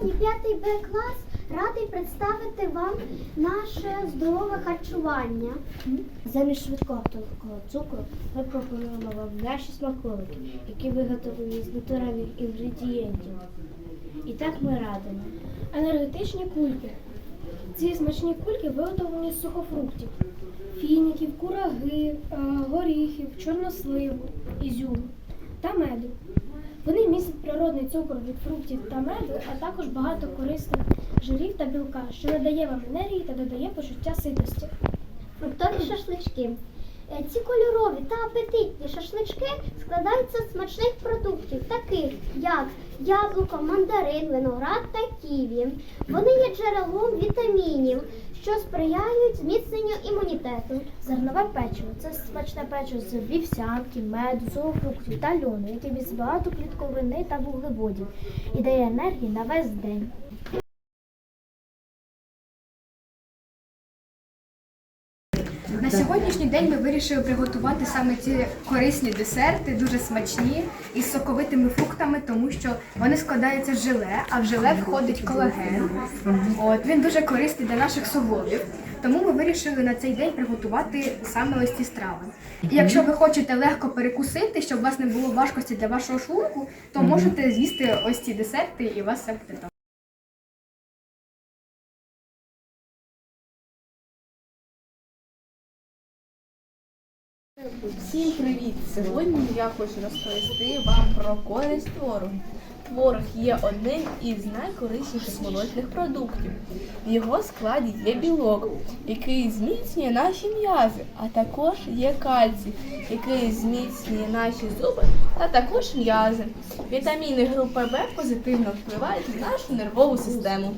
П'ятий Б клас радий представити вам наше здорове харчування. Замість швидкого тонкого цукру ми пропонуємо вам наші смаколики, які виготовлені з натуральних інгредієнтів. І так ми радимо. Енергетичні кульки. Ці смачні кульки виготовлені з сухофруктів, фініків, кураги, е, горіхів, чорносливу, ізюму та меду. Вони містять природний цукор від фруктів та меду, а також багато корисних жирів та білка, що надає вам енергії та додає почуття ситості. Фруктові шашлички. Е, Ці кольорові та апетитні шашлички складаються з смачних продуктів, таких як яблуко, мандарин, виноград та ківі. Вони є джерелом вітамінів, що сприяють зміцненню імунітету. Зернове печиво це смачне печиво з вівсянки, меду, зоофруктів та льону, яке містить багато клітковини та вуглеводів і дає енергії на весь день. На сьогоднішній день ми вирішили приготувати саме ці корисні десерти, дуже смачні із соковитими фруктами, тому що вони складаються з желе, а в желе входить колаген. От він дуже корисний для наших суглобів. Тому ми вирішили на цей день приготувати саме ось ці страви. І якщо ви хочете легко перекусити, щоб у вас не було важкості для вашого шлунку, то можете з'їсти ось ці десерти і у вас все буде добре. Всім привіт! Сьогодні я хочу розповісти вам про користь творогу. Творог є одним із найкорисніших молочних продуктів. В його складі є білок, який зміцнює наші м'язи, а також є кальцій, який зміцнює наші зуби та також м'язи. Вітаміни групи В позитивно впливають на нашу нервову систему.